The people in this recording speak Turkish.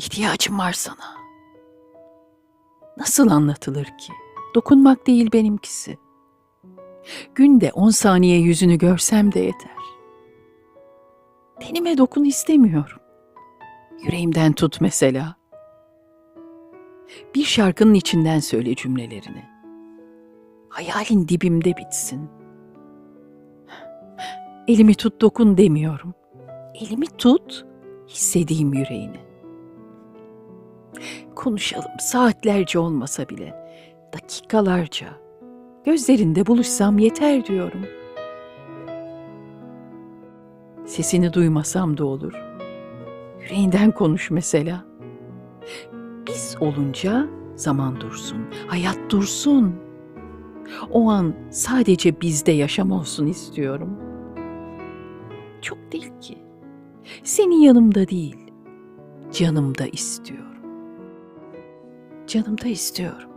İhtiyacım var sana. Nasıl anlatılır ki? Dokunmak değil benimkisi. Günde on saniye yüzünü görsem de yeter. Tenime dokun istemiyorum. Yüreğimden tut mesela. Bir şarkının içinden söyle cümlelerini. Hayalin dibimde bitsin. Elimi tut dokun demiyorum. Elimi tut, hissedeyim yüreğini. Konuşalım saatlerce olmasa bile, dakikalarca. Gözlerinde buluşsam yeter diyorum. Sesini duymasam da olur. Yüreğinden konuş mesela. Biz olunca zaman dursun, hayat dursun. O an sadece bizde yaşam olsun istiyorum. Çok değil ki. Senin yanımda değil, canımda istiyorum. Canımda istiyorum.